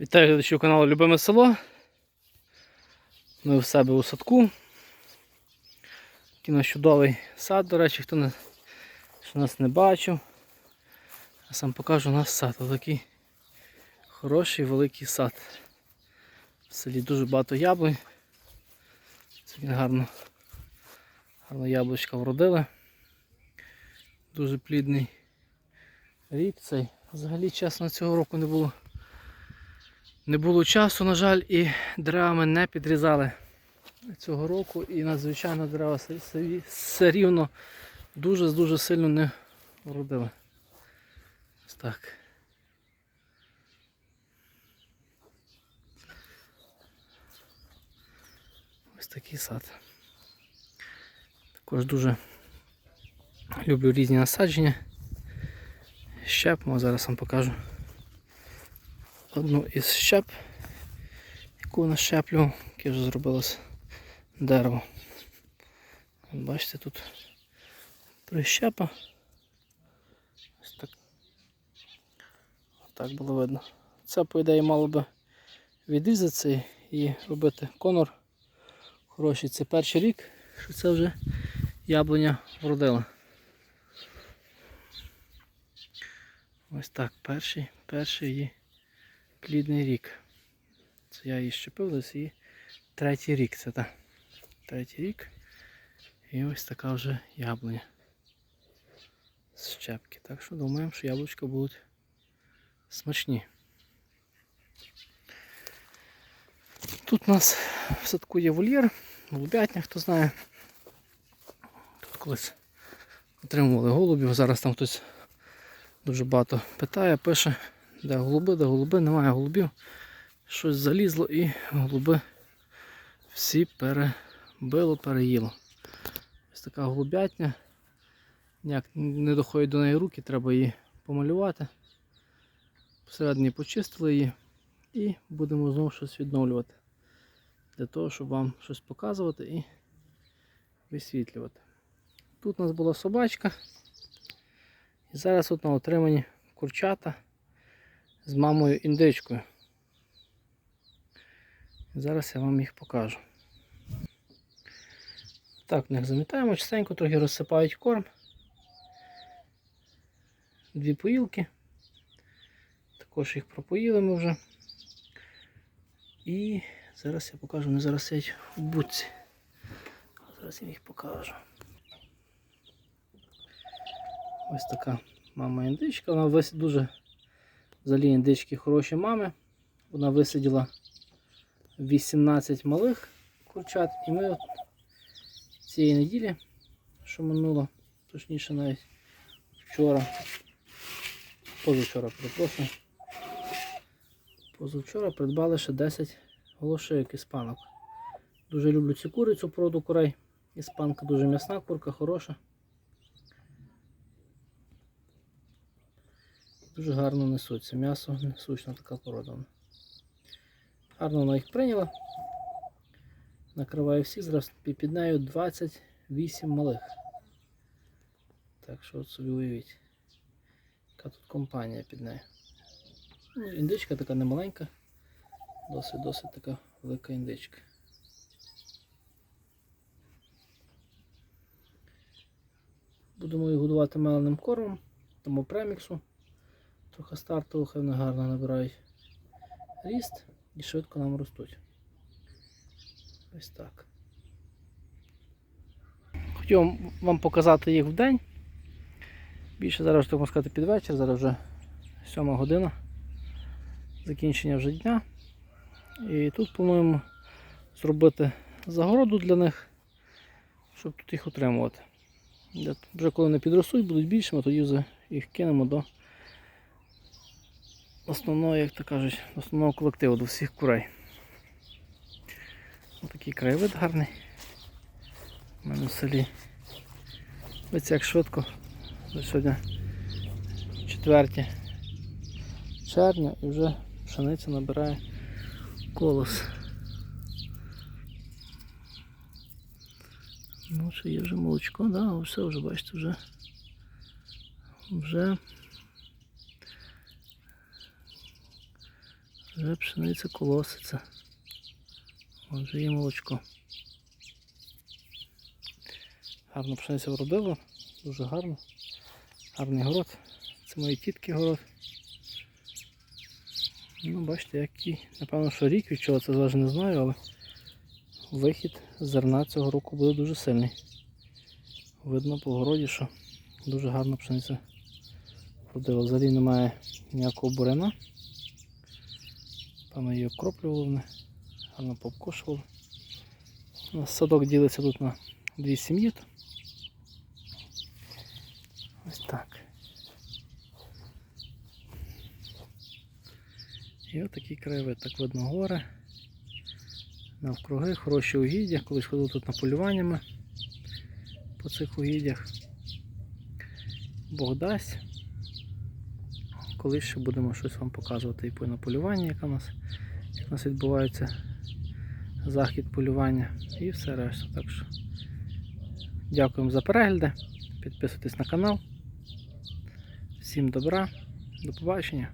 Вітаю глядачів каналу Любиме село. Ми в себе у садку. Такий у нас чудовий сад, до речі, хто не, що нас не бачив. Я сам покажу у нас сад. Отакий хороший великий сад. В селі дуже багато яблунь. Сьогодні гарно, гарно яблучка вродили. Дуже плідний рік цей. Взагалі, чесно, цього року не було. Не було часу, на жаль, і дерева не підрізали цього року. І надзвичайно дерева все- рівно дуже-дуже сильно не вродили. Ось так. Ось такий сад. Також дуже люблю різні насадження. Щеп, ну, зараз вам покажу одну із щеп, яку нащеплю, яке вже зробилось дерево. Бачите, тут три щепа. Ось так. Так було видно. Це, по ідеї, мало би відрізатися і робити конор. Хороший. Це перший рік, що це вже яблуня вродила. Ось так, перший, перший її плідний рік. Це я її щепив десь і третій рік це так. Третій рік. І ось така вже яблуня. З щепки. Так що думаємо, що яблучка будуть смачні. Тут у нас в садку є вольєр, голубятня, хто знає. Тут колись отримували голубів, зараз там хтось дуже багато питає, пише, де голуби, де голуби, немає голубів. Щось залізло і голуби всі перебило, переїло. Ось така голубятня. Ніяк не доходять до неї руки, треба її помалювати. Всередині почистили її і будемо знову щось відновлювати. Для того, щоб вам щось показувати і висвітлювати. Тут у нас була собачка. І зараз от на отриманні курчата з мамою індичкою. Зараз я вам їх покажу. Так, в них замітаємо, частенько трохи розсипають корм. Дві поїлки. Також їх пропоїли ми вже. І зараз я покажу, вони зараз сидять у будці. Зараз я їх покажу. Ось така мама індичка. Вона вис... дуже взагалі індички хороші мами. Вона висиділа 18 малих курчат. І ми от цієї неділі, що минуло, точніше навіть вчора, позавчора, перепрошую. Позавчора придбали ще 10 голошейок іспанок. Дуже люблю цю курицю породу курей. Іспанка дуже м'ясна курка, хороша. Дуже гарно несуться. М'ясо несучна така порода. Гарно вона їх прийняла. Накриваю всіх, зараз пі- під нею 28 малих. Так що от собі уявіть. Яка тут компанія під нею. Ну, індичка така немаленька. Досить досить така велика індичка. Будемо її годувати меленим кормом, тому преміксу. Трохи стартову, хай вони гарно набирають ріст і швидко нам ростуть. Ось так. Хотів вам показати їх в день. Більше зараз так можна сказати під вечір, зараз вже 7 година. Закінчення вже дня. І тут плануємо зробити загороду для них, щоб тут їх утримувати. Вже коли вони підростуть, будуть більшими, тоді вже їх кинемо до основного, як то кажуть, основного колективу, до всіх курей. Ось такий краєвид гарний. У мене в селі. Ось як швидко. Сьогодні 4 червня і вже пшениця набирає колос. Ну, ще є вже молочко, да, все вже бачите, вже вже Вже пшениця колоситься. Отже є молочко. Гарно пшениця вродила, дуже гарно. Гарний город. Це мої тітки город. Ну, бачите, який, напевно, що рік від чого це залежить, не знаю, але вихід зерна цього року буде дуже сильний. Видно по городі, що дуже гарна пшениця вродила. Взагалі немає ніякого бурена. Певно, її окроплювали гарно пообкошували. У нас садок ділиться тут на дві сім'ї. Ось так. І отакий краєвид, так видно гори. Навкруги, хороші угіддя. Колись ходив тут на полюваннями по цих угіддях. Бог дасть. Колись ще будемо щось вам показувати і на полюванні, яка у нас, як у нас відбувається захід полювання і все решта. Так що дякуємо за перегляди. Підписуйтесь на канал. Всім добра, до побачення.